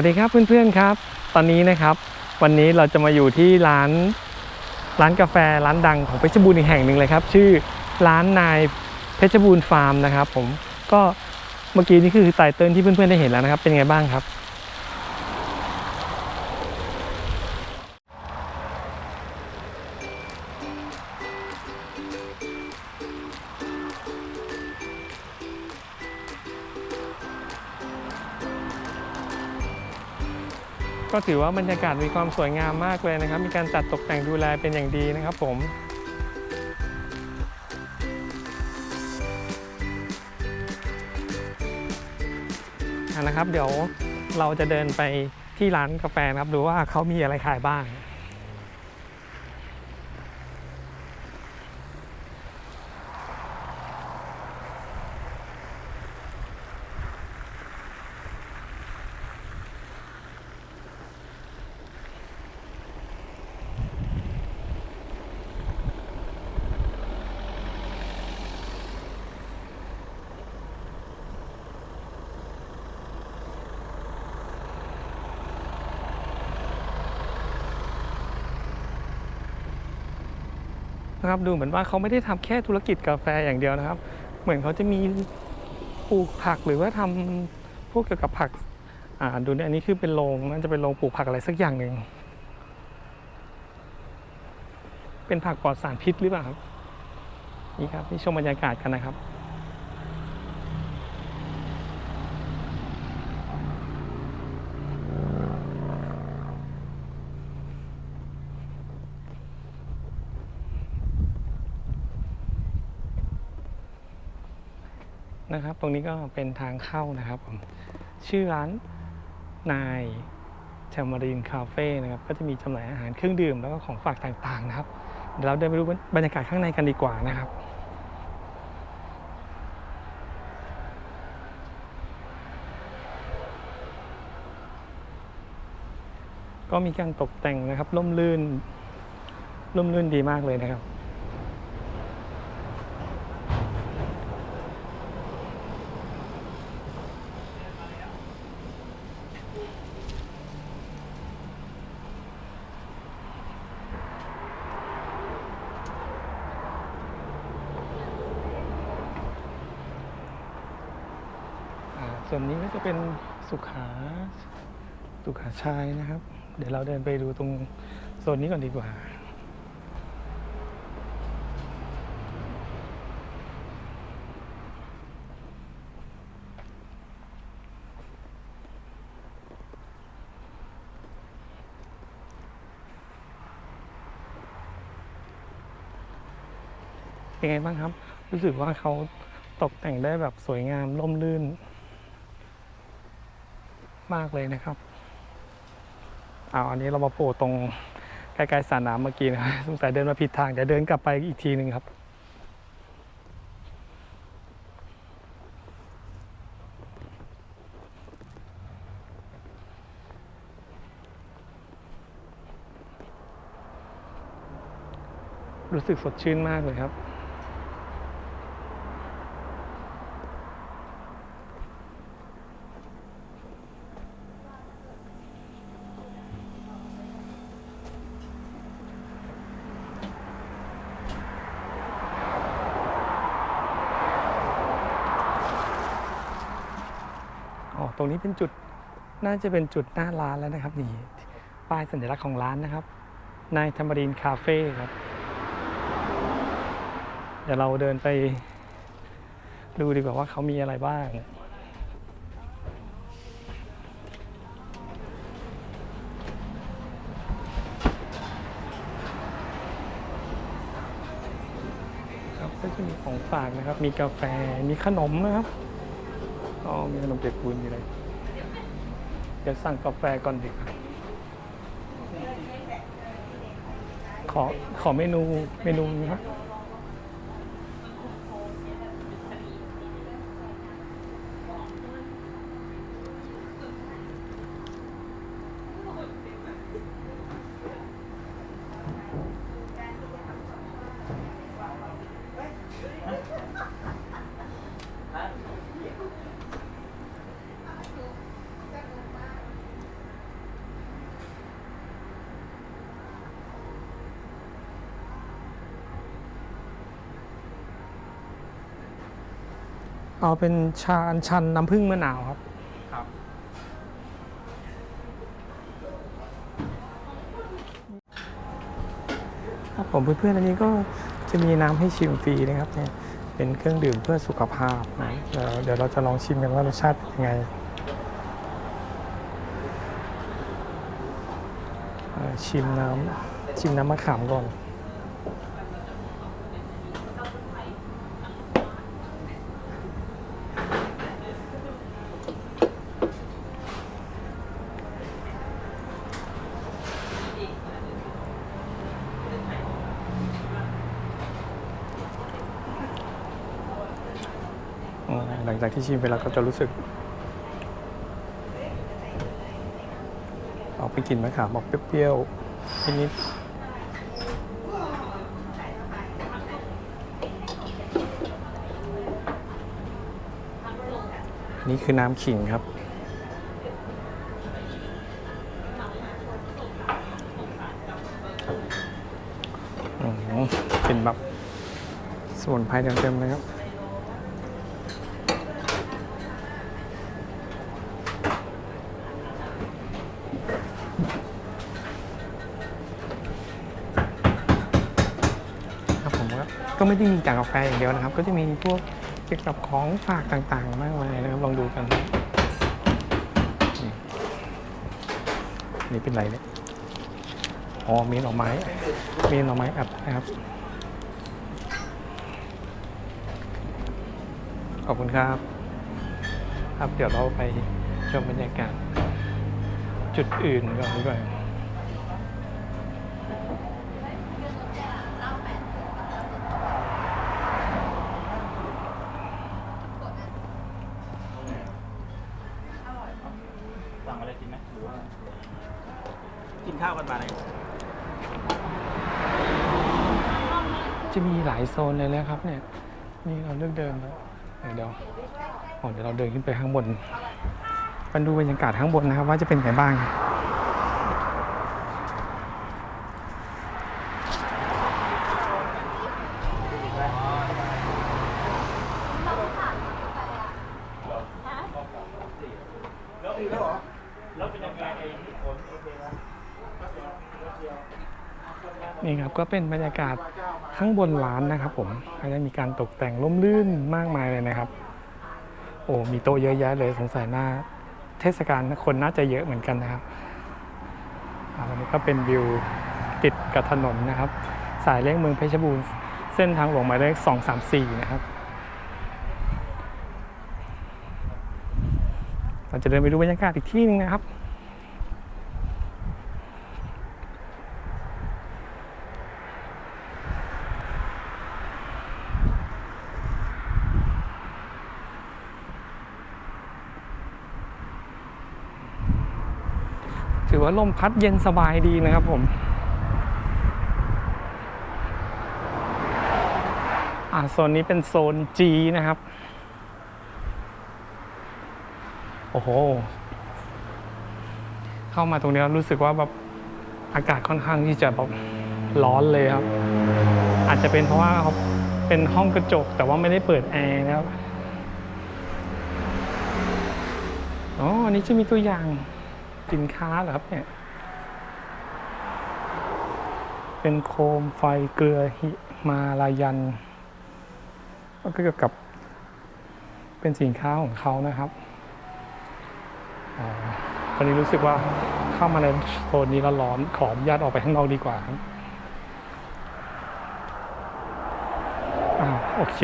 วัสดีครับเพื่อนๆครับ ตอนนี้นะครับ วันนี้เราจะมาอยู่ที่ร้านร้านกาแฟร้านดังของเพชรบูรณ์อีกแห่งหนึ่งเลยครับ ชื่อร้านนายเพชรบูรณ์ฟาร์มนะครับ ผมก็เมื่อกี้นี่คือไตเติ้ลที่เพื่อนๆได้เห็นแล้วนะครับ เป็นไงบ้างครับ ก็ถือว่าบรรยากาศมีความสวยงามมากเลยนะครับ มีการจัดตกแต่งดูแลเป็นอย่างดีนะครับผมนะครับ เดี๋ยวเราจะเดินไปที่ร้านกาแฟนะครับ ดูว่าเขามีอะไรขายบ้าง นะครับ ดูเหมือนว่าเขาไม่ได้ทำแค่ธุรกิจกาแฟอย่างเดียวนะครับ เหมือนเขาจะมีปลูกผักหรือว่าทำพวกเกี่ยวกับผักอ่าดูเนี่ยอันนี้คือเป็นโรงน่าจะเป็นโรงปลูกผักอะไรสักอย่างหนึ่งเป็นผักปลอดสารพิษหรือเปล่าครับนี่ครับนี่ชมบรรยากาศกันนะครับ นะครับ ตรงนี้ก็เป็นทางเข้านะครับผมชื่อร้านนายแชมมารีนคาเฟ่นะครับ ก็จะมีจำหน่ายอาหารเครื่องดื่มแล้วก็ของฝากต่างๆนะครับ เดี๋ยวเราเดินไปดูบรรยากาศข้างในกันดีกว่านะครับก็มีการตกแต่งนะครับร่มรื่นร่มรื่นดีมากเลยนะครับ ส่วนนี้ก็จะเป็นสุขาสุขาชายนะครับ เดี๋ยวเราเดินไปดูตรงโซนนี้ก่อนดีกว่า เป็นไงบ้างครับ รู้สึกว่าเขาตกแต่งได้แบบสวยงามร่มรื่น มากเลยนะครับเอาอันนี้เรามาโผล่ตรงใกล้ๆสระน้ำเมื่อกี้นะครับสงสัยเดินมาผิดทางเดี๋ยวเดินกลับไปอีกทีหนึ่งครับรู้สึกสดชื่นมากเลยครับ ตรงนี้เป็นจุดน่าจะเป็นจุดหน้าร้านแล้วนะครับนี่ป้ายสัญลักษณ์ของร้านนะครับ นายธรรมรินคาเฟ่ครับ เดี๋ยวเราเดินไป ดูดีกว่าว่าเขามีอะไรบ้างครับก็จะมีของฝากนะครับ มีกาแฟ มีขนมนะครับ อ๋อมีขนมเปียกปูนมีอะไรเดี๋ยวสั่งกาแฟก่อนดีกว่าขอขอเมนูเมนูนะ เอาเป็นชาอัญชันน้ำผึ้งมะนาวครับ ครับ ครับผมเพื่อนๆอันนี้ก็จะมีน้ำให้ชิมฟรีนะครับเนี่ยเป็นเครื่องดื่มเพื่อสุขภาพนะเดี๋ยวเดี๋ยวเราจะลองชิมกันว่ารสชาติเป็นยังไงเอ่อชิมน้ำชิมน้ำมะขามก่อน จากที่ชิมไปแล้วก็จะรู้สึกออกไปกลินมะขามออกเปรี้ยวๆนิดๆนี่คือน้ำขิงครับอืมเป็นแบบสมุนไพรเต็มๆเลยครับผม ก็ไม่ได้มีแต่กาแฟอย่างเดียวนะครับ ก็จะมีพวกเกี่ยวกับของฝากต่างๆ มากมายนะครับ ลองดูกันนี่นี่เป็นไรเนี่ย อ๋อ มีหน่อไม้ มีหน่อไม้อัดนะครับ ขอบคุณครับ ครับ เดี๋ยวเราไปชมบรรยากาศจุดอื่นก่อนดีกว่า สั่งอะไรกินไหมหรือ ว่า กินข้าวกันมาไหนจะมีหลายโซนเลยนะครับ เนี่ย นี่เราเลือกเดินแล้วเดี๋ยวอ๋อเดี๋ยวเราเดินขึ้นไปข้างบนไปดูบรรยากาศข้างบนนะครับ ว่าจะเป็นไงบ้างแล้วเป็นยังไงไอ้ผลโอเคนะ นี่ครับก็เป็นบรรยากาศข้างบนร้านนะครับ ผมก็จะมีการตกแต่งร่มรื่นมากมายเลยนะครับ โอ้มีโต๊ะเยอะแยะเลยสงสัยหน้าเทศกาลคนน่าจะเยอะเหมือนกันนะครับอ่าวันนี้ก็เป็นวิวติดกับถนนนะครับ สายเลี่ยงเมืองเพชรบูรณ์เส้นทางหลวงหมายเลข234 นะครับเราจะเดินไปดูบรรยากาศอีกที่หนึงนะครับ ถือว่าลมพัดเย็นสบายดีนะครับผมอ่าโซนนี้เป็นโซน G นะครับ โอ้โห เข้ามาตรงนี้รู้สึกว่าแบบอากาศค่อนข้างที่จะแบบร้อนเลยครับ อาจจะเป็นเพราะว่าเขาเป็นห้องกระจกแต่ว่าไม่ได้เปิดแอร์นะครับ อ๋อ อันนี้จะมีตัวอย่าง สินค้าเหรอครับเนี่ย เป็นโคมไฟเกลือหิมาลายัน ก็เกี่ยวกับ เป็นสินค้าของเขานะครับอตอนนี้รู้สึกว่าเข้ามาในโซนนี้แล้วร้อนขออนุญาตออกไปข้างนอกดีกว่าครับอ้าวโอเค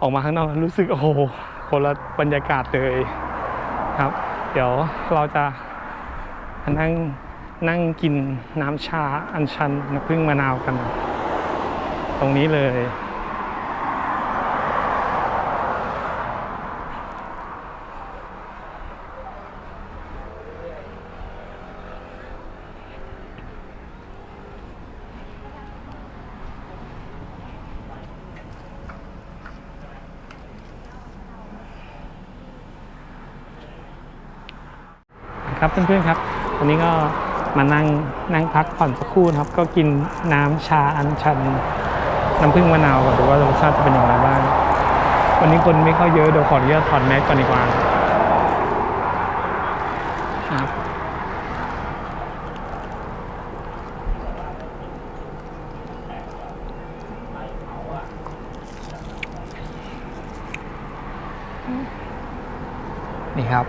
ออกมาข้างนอกรู้สึกโอ้โหคนละบรรยากาศเลยครับ เดี๋ยวเราจะ นั่งนั่งกินน้ำชาอัญชันน้ำผึ้งมะนาวกัน ตรงนี้เลย ครับเพื่อนๆครับ วันนี้ก็มานั่งนั่งพักผ่อนสักครู่นะครับ ก็กินน้ำชาอัญชัน น้ำผึ้งมะนาวก่อนดูว่ารสชาติจะเป็นอย่างไรบ้าง วันนี้คนไม่เข้าเยอะเดี๋ยวขออนุญาตถอดแมสก่อนดีกว่าครับนี่ครับ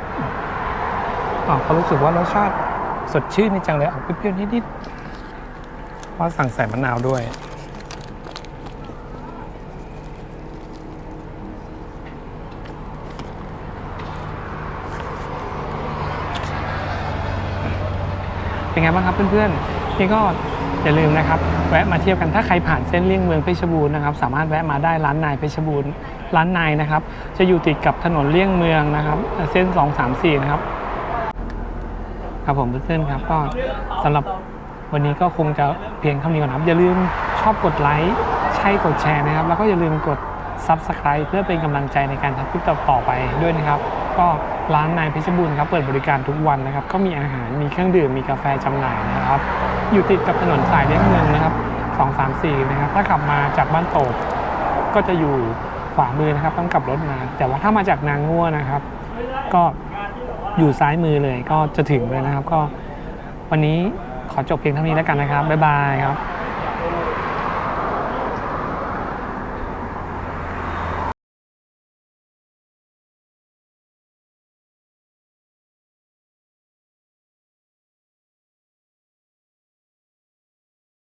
อ๋อเขารู้สึกว่ารสชาติ สดชื่นนี่จังเลยออกเปรี้ยวๆนิดๆเพราะสั่งใส่มะนาวด้วยเป็นไงบ้างครับเพื่อนๆนี่ก็อย่าลืมนะครับแวะมาเที่ยวกันถ้าใครผ่านเส้นเลี่ยงเมืองเพชรบูรณ์นะครับสามารถแวะมาได้ร้านนายเพชรบูรณ์ร้านนายนะครับจะอยู่ติดกับถนนเลี่ยงเมืองนะครับเส้น 2 3 4 นะครับ ครับผมเพื่อนๆครับก็สำหรับวันนี้ก็คงจะเพียงเท่านี้ก่อนครับอย่าลืมชอบกดไลค์ใช่กดแชร์นะครับ แล้วก็อย่าลืมกด Subscribe เพื่อเป็นกำลังใจในการทำคลิปต่อๆไปด้วยนะครับ ก็ร้านนายเพชรบูรณ์ครับเปิดบริการทุกวันนะครับ ก็มีอาหารมีเครื่องดื่มมีกาแฟจำหน่ายนะครับ อยู่ติดกับถนนสายเลี่ยงเมืองนะครับ 234 นะครับ ถ้าขับมาจากบ้านโตบก็จะอยู่ขวามือนะครับ ต้องกลับรถมา แต่ว่าถ้ามาจากนางงัวนะครับ ก็ อยู่ซ้ายมือเลยก็จะถึงเลยนะครับ ก็วันนี้ขอจบเพียงเท่านี้แล้วกันนะครับบ๊ายบายครับ